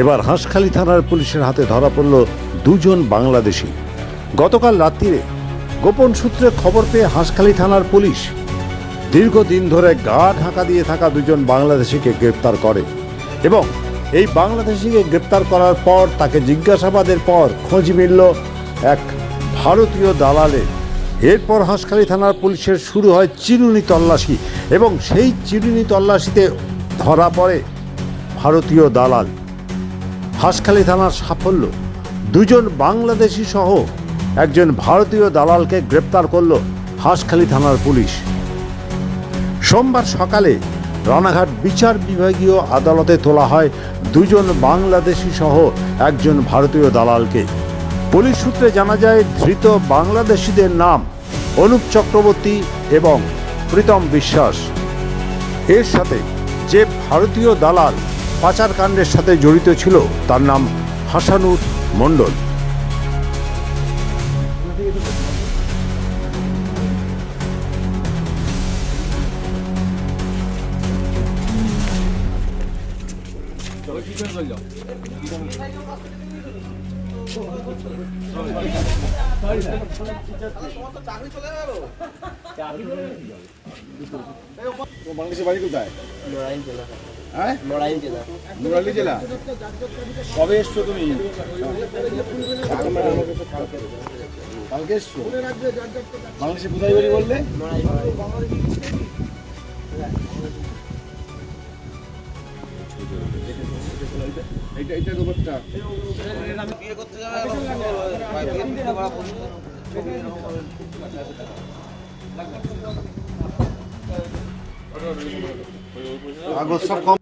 এবার হাঁসখালি থানার পুলিশের হাতে ধরা পড়ল দুজন বাংলাদেশি। গতকাল রাত্রিরে গোপন সূত্রে খবর পেয়ে হাঁসখালি থানার পুলিশ দীর্ঘদিন ধরে গা ঢাকা দিয়ে থাকা দুজন বাংলাদেশিকে গ্রেপ্তার করে এবং এই বাংলাদেশিকে গ্রেপ্তার করার পর তাকে জিজ্ঞাসাবাদের পর খোঁজ মিলল এক ভারতীয় দালালের এরপর হাঁসখালি থানার পুলিশের শুরু হয় চিরুনি তল্লাশি এবং সেই চিরুনি তল্লাশিতে ধরা পড়ে ভারতীয় দালাল। হাঁসখালি থানার সাফল্য। দুজন বাংলাদেশি সহ একজন ভারতীয় দালালকে গ্রেপ্তার করল হাঁসখালি থানার পুলিশ। সোমবার সকালে রানাঘাট বিচার বিভাগীয় আদালতে তোলা হয় দুজন বাংলাদেশি সহ একজন ভারতীয় দালালকে। পুলিশ সূত্রে জানা যায়, ধৃত বাংলাদেশিদের নাম অনুপ চক্রবর্তী এবং প্রীতম বিশ্বাস। এর সাথে যে ভারতীয় দালাল পাচারকাণ্ডের সাথে জড়িত ছিল তার নাম হাসানুর মণ্ডল। বাংলাদেশের বাড়ি কোথায়? হ্যাঁ? নড়াইল জেলা। কবে এসছো তুমি? কালকে এসছো? বাংলাদেশে কোথায় বাড়ি বললে? নড়াইল এইটা এইটা রোবটটা বিয়ে করতে যাবে বিয়ে কাগজ সব কম